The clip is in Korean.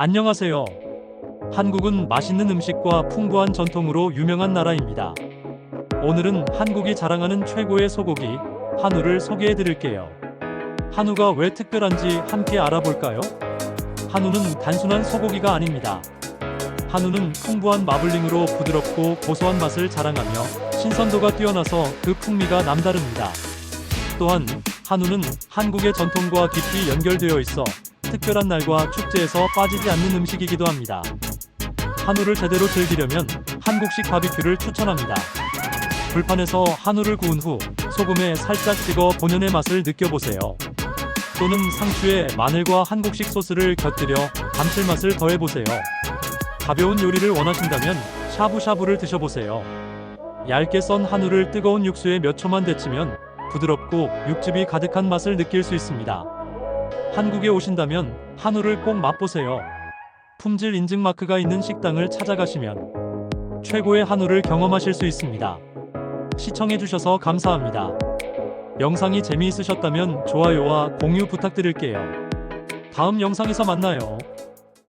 안녕하세요. 한국은 맛있는 음식과 풍부한 전통으로 유명한 나라입니다. 오늘은 한국이 자랑하는 최고의 소고기, 한우를 소개해 드릴게요. 한우가 왜 특별한지 함께 알아볼까요? 한우는 단순한 소고기가 아닙니다. 한우는 풍부한 마블링으로 부드럽고 고소한 맛을 자랑하며 신선도가 뛰어나서 그 풍미가 남다릅니다. 또한 한우는 한국의 전통과 깊이 연결되어 있어 특별한 날과 축제에서 빠지지 않는 음식이기도 합니다. 한우를 제대로 즐기려면 한국식 바비큐를 추천합니다. 불판에서 한우를 구운 후 소금에 살짝 찍어 본연의 맛을 느껴보세요. 또는 상추에 마늘과 한국식 소스를 곁들여 감칠맛을 더해보세요. 가벼운 요리를 원하신다면 샤브샤브를 드셔보세요. 얇게 썬 한우를 뜨거운 육수에 몇 초만 데치면 부드럽고 육즙이 가득한 맛을 느낄 수 있습니다. 한국에 오신다면 한우를 꼭 맛보세요. 품질 인증 마크가 있는 식당을 찾아가시면 최고의 한우를 경험하실 수 있습니다. 시청해주셔서 감사합니다. 영상이 재미있으셨다면 좋아요와 공유 부탁드릴게요. 다음 영상에서 만나요.